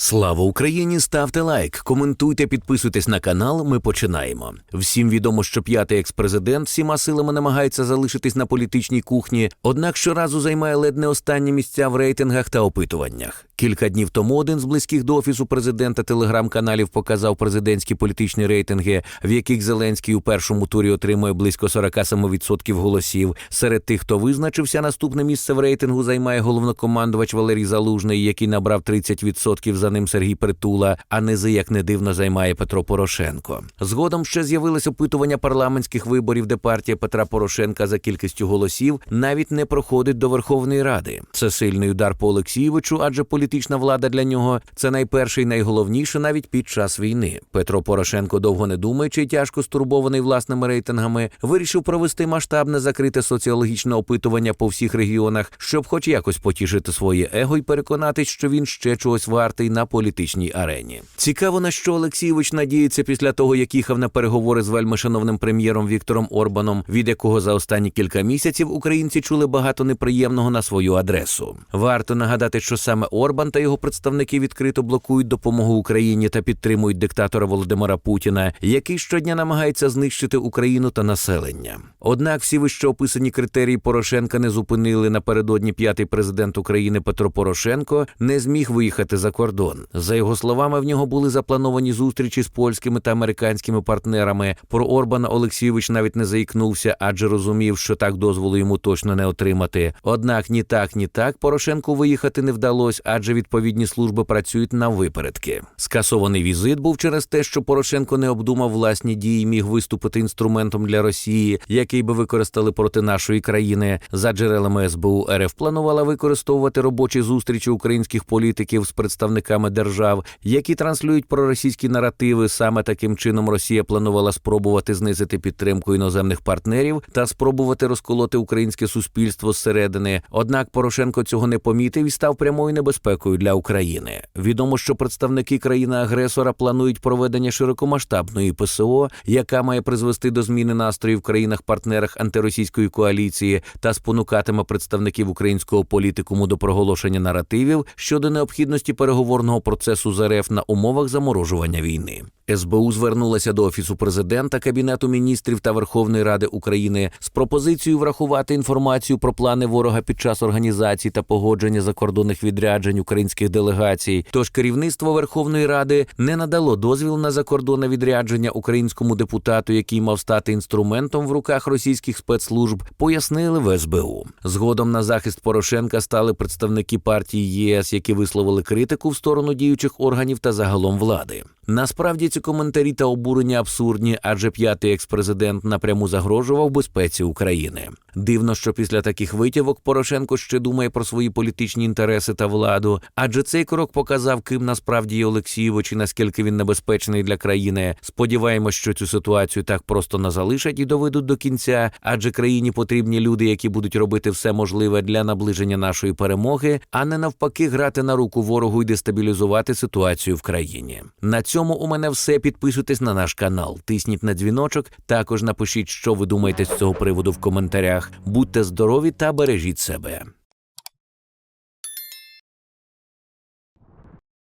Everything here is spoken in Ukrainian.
Слава Україні! Ставте лайк, коментуйте, підписуйтесь на канал. Ми починаємо. Всім відомо, що п'ятий експрезидент всіма силами намагається залишитись на політичній кухні, однак щоразу займає ледь не останні місця в рейтингах та опитуваннях. Кілька днів тому один з близьких до офісу президента телеграм-каналів показав президентські політичні рейтинги, в яких Зеленський у першому турі отримує близько 47% голосів. Серед тих, хто визначився, наступне місце в рейтингу займає головнокомандувач Валерій Залужний, який набрав 30%, за ним Сергій Притула, а низи, як не дивно, займає Петро Порошенко. Згодом ще з'явилось опитування парламентських виборів, де партія Петра Порошенка за кількістю голосів навіть не проходить до Верховної Ради. Це сильний удар по Олексійовичу, адже політична влада для нього це найперше і найголовніше навіть під час війни. Петро Порошенко, довго не думаючи, тяжко стурбований власними рейтингами, вирішив провести масштабне закрите соціологічне опитування по всіх регіонах, щоб, хоч якось потішити своє его і переконатись, що він ще чогось вартий на політичній арені. Цікаво, на що Олексійович надіється після того, як їхав на переговори з вельмишановним прем'єром Віктором Орбаном, від якого за останні кілька місяців українці чули багато неприємного на свою адресу. Варто нагадати, що саме Орбан та його представники відкрито блокують допомогу Україні та підтримують диктатора Володимира Путіна, який щодня намагається знищити Україну та населення. Однак всі вище описані критерії Порошенка не зупинили напередодні п'ятий президент України Петро Порошенко не зміг виїхати за кордон. За його словами, в нього були заплановані зустрічі з польськими та американськими партнерами. Про Орбана Олексійович навіть не заікнувся, адже розумів, що так дозволу йому точно не отримати. Однак ні так, ні так Порошенку виїхати не вдалося, адже відповідні служби працюють на випередки. Скасований візит був через те, що Порошенко не обдумав власні дії, міг виступити інструментом для Росії, який би використали проти нашої країни. За джерелами СБУ РФ планувала використовувати робочі зустрічі українських політиків з представниками держав, які транслюють проросійські наративи. Саме таким чином Росія планувала спробувати знизити підтримку іноземних партнерів та спробувати розколоти українське суспільство зсередини. Однак Порошенко цього не помітив і став прямою небезпекою для України. Відомо, що представники країни-агресора планують проведення широкомасштабної ПСО, яка має призвести до зміни настроїв в країнах-партнерах антиросійської коаліції та спонукатиме представників українського політикуму до проголошення наративів щодо необхідності переговорного процесу з РФ на умовах заморожування війни. СБУ звернулася до офісу президента, кабінету міністрів та Верховної Ради України з пропозицією врахувати інформацію про плани ворога під час організації та погодження закордонних відряджень українських делегацій. Тож керівництво Верховної Ради не надало дозвіл на закордонне відрядження українському депутату, який мав стати інструментом в руках російських спецслужб, пояснили в СБУ. Згодом на захист Порошенка стали представники партії ЄС, які висловили критику в сторону діючих органів та загалом влади. Насправді ці коментарі та обурення абсурдні, адже п'ятий експрезидент напряму загрожував безпеці України. Дивно, що після таких витівок Порошенко ще думає про свої політичні інтереси та владу, адже цей крок показав, ким насправді є Олексійович і наскільки він небезпечний для країни. Сподіваємось, що цю ситуацію так просто не залишать і доведуть до кінця, адже країні потрібні люди, які будуть робити все можливе для наближення нашої перемоги, а не навпаки грати на руку ворогу і дестабілізувати ситуацію в країні. На цьому у мене все. Підписуйтесь на наш канал, тисніть на дзвіночок. Також напишіть, що ви думаєте з цього приводу в коментарях. Будьте здорові та бережіть себе.